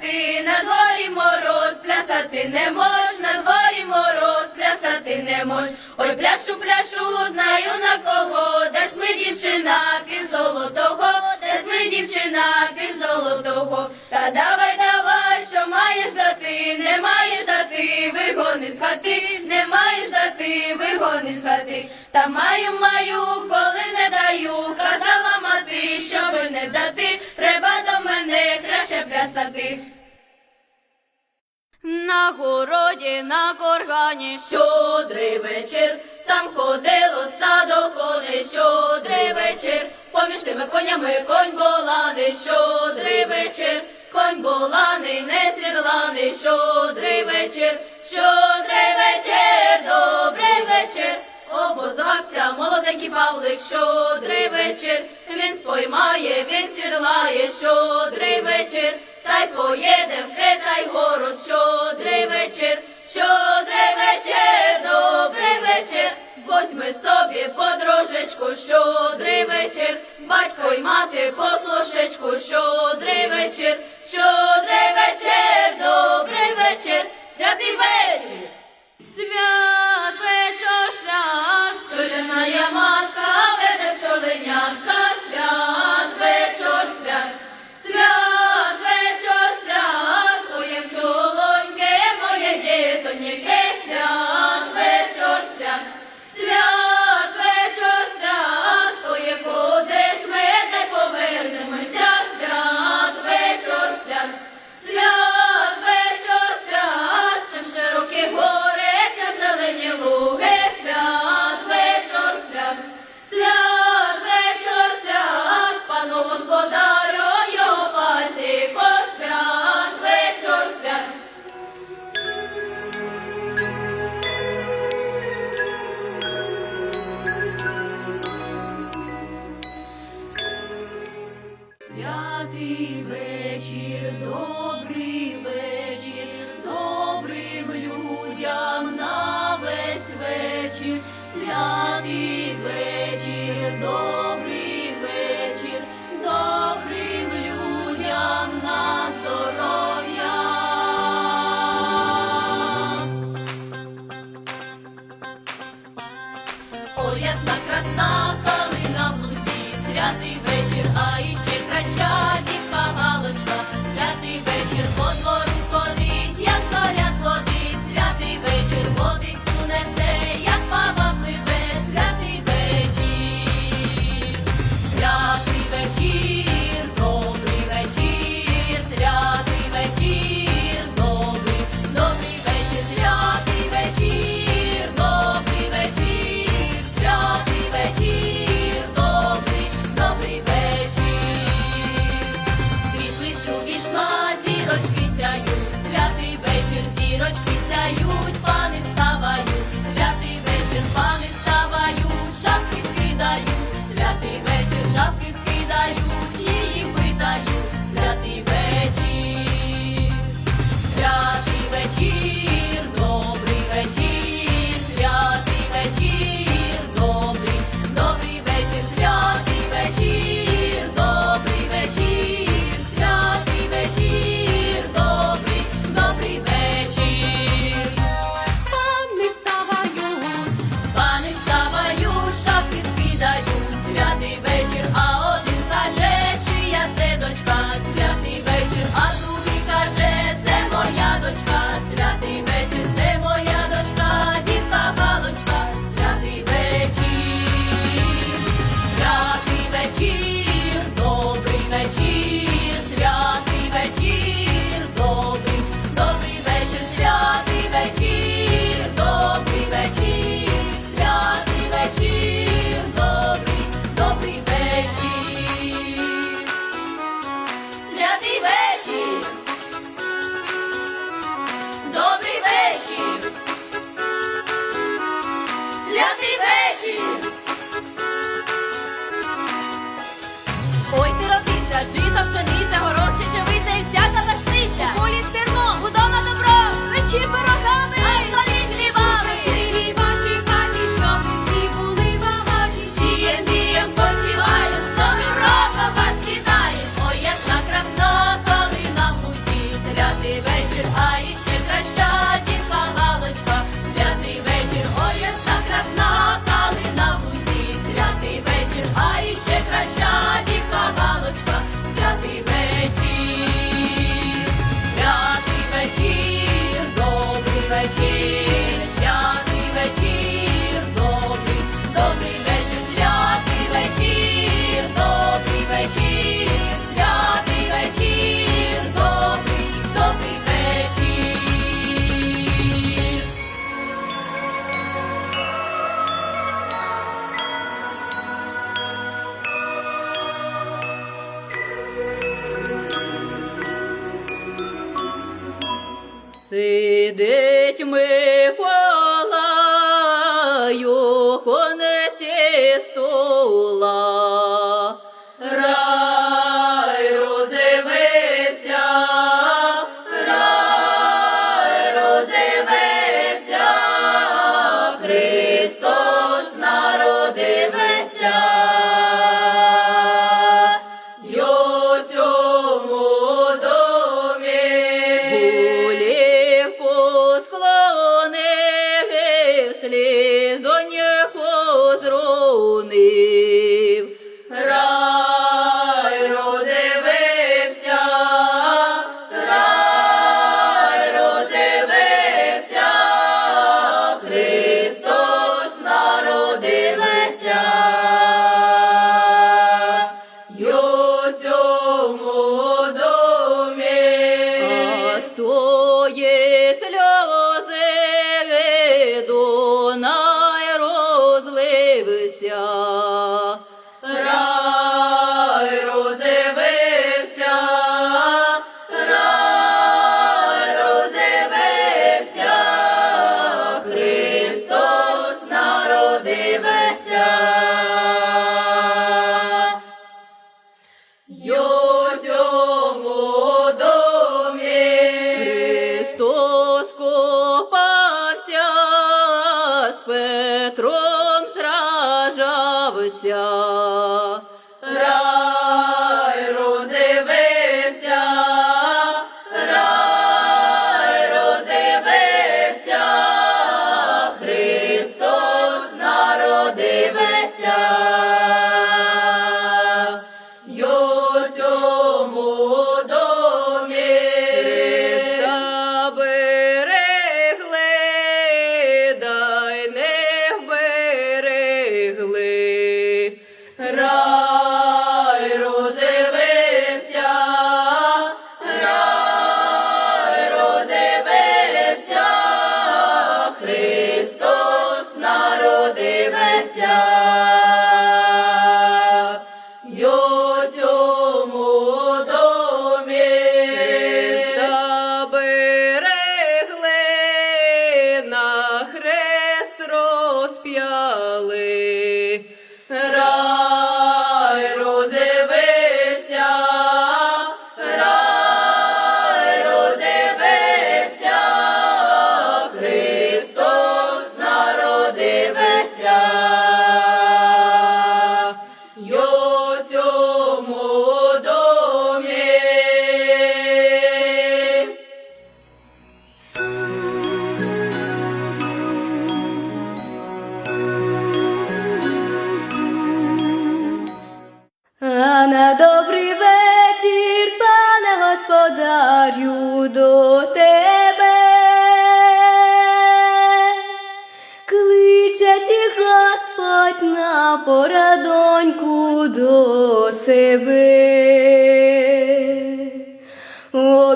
грати, на дворі мороз, плясати не мож, на дворі мороз, плясати не мож. Ой, пляшу, пляшу, знаю на кого, десь ми дівчина півзолотого, десь ми дівчина півзолотого. Та давай, давай, що маєш дати, не маєш дати, вигони з хати, не маєш дати, вигони з хати. Та маю, маю, коли не даю, казала щоби не дати, треба до мене краще плясати. На городі, на коргані, щодрий вечір, там ходило стадо коней, щодрий вечір, поміж тими конями конь боланий, щодрий вечір, конь боланий, не сідланий, щодрий вечір, щодрий вечір, добрий вечір. Обозвався молоденький Павлик, щодрий вечір, він споймає, він сідлає, щодрий вечір, та й поїде в Китай город, щодрий вечір, щодрий вечір, добрий вечір, возьми собі подружечку, щодрий вечір, батько й мати послушечку, щодрий вечір, щодрий вечір, добрий вечір, святий вечір.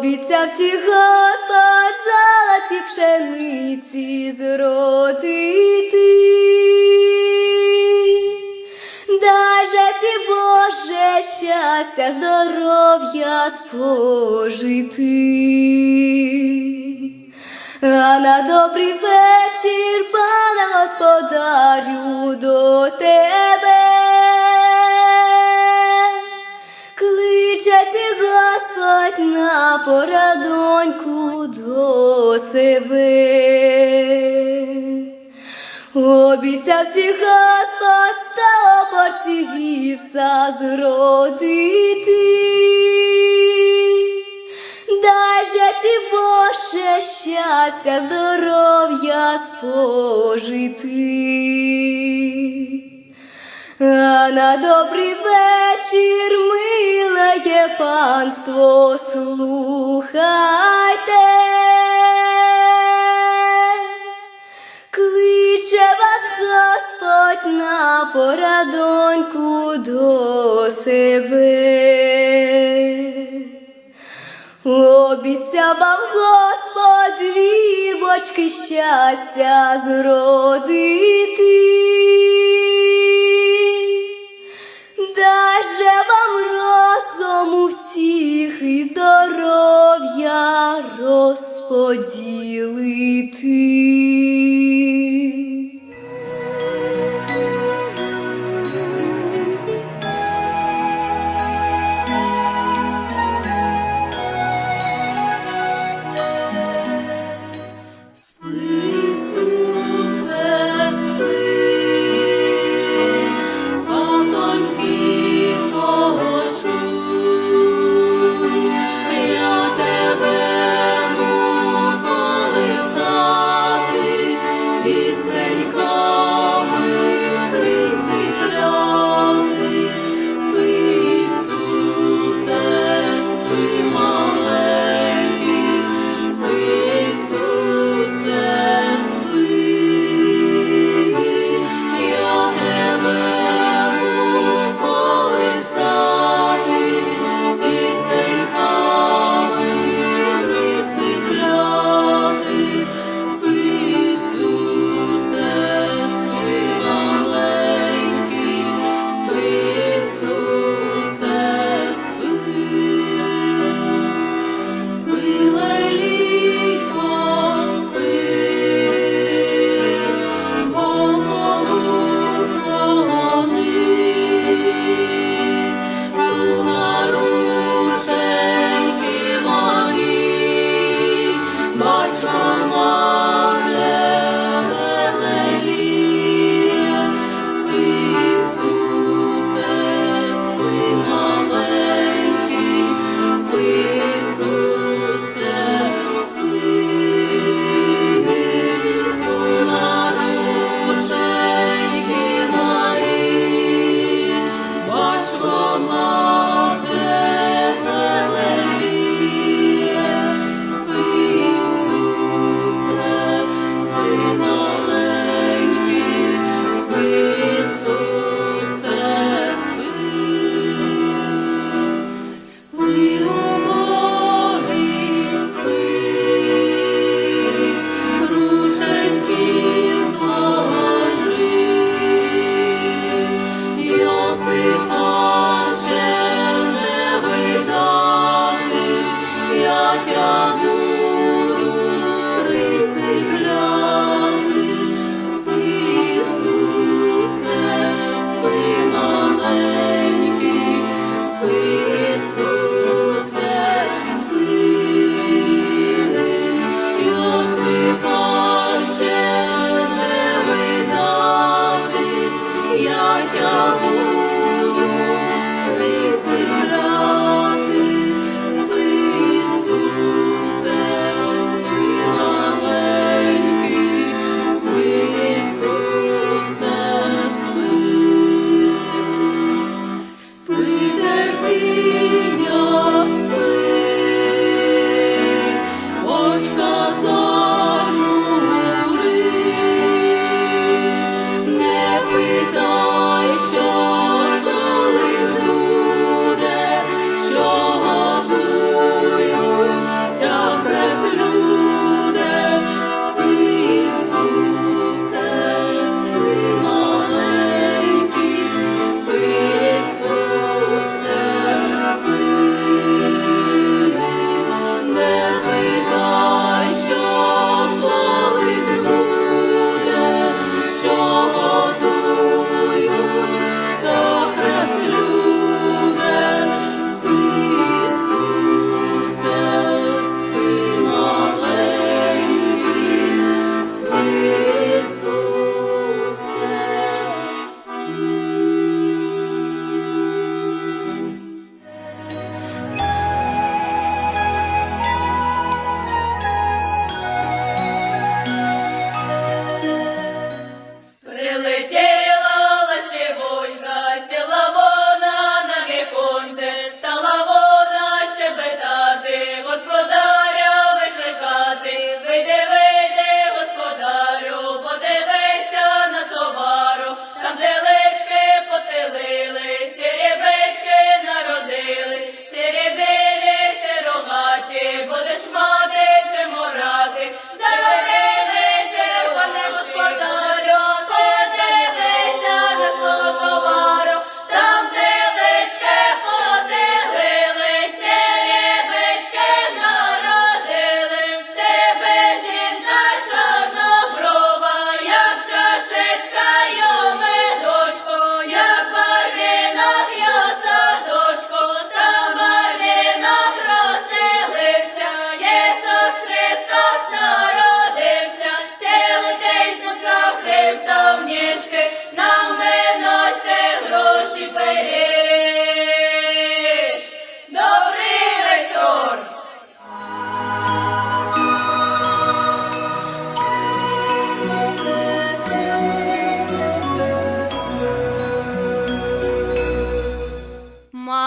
Обіцяв ті Господь золоті пшениці зродити. Дай ті Боже щастя, здоров'я спожити. А на добрий вечір, пане господарю, до тебе. Ті Господь на порадоньку до себе. Обіцяв ці Господь сто порцій вівса зродити. Дай же ті Боже щастя, здоров'я спожити. А на добрий вечір, миле панство, слухайте. Кличе вас Господь на порадоньку до себе. Обіцяв вам Господь дві бочки щастя зродити. Розподілити.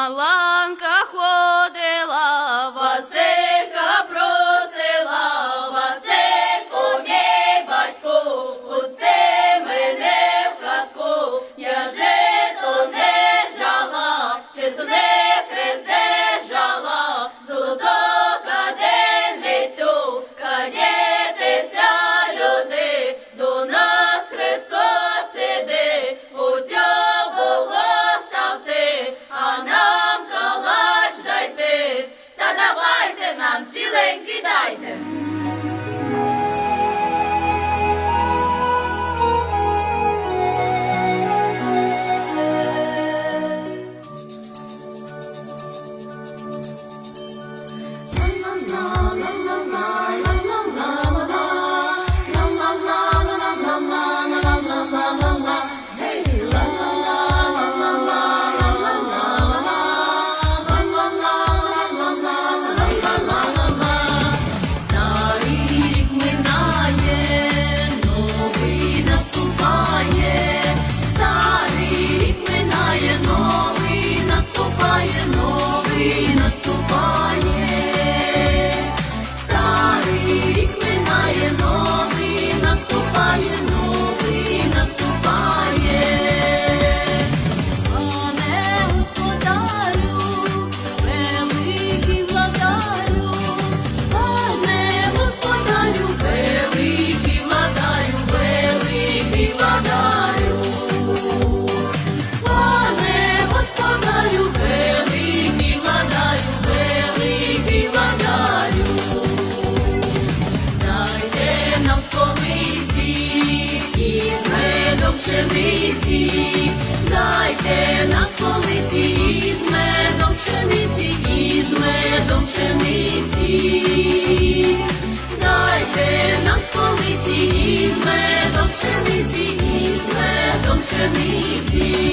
Allah eternity.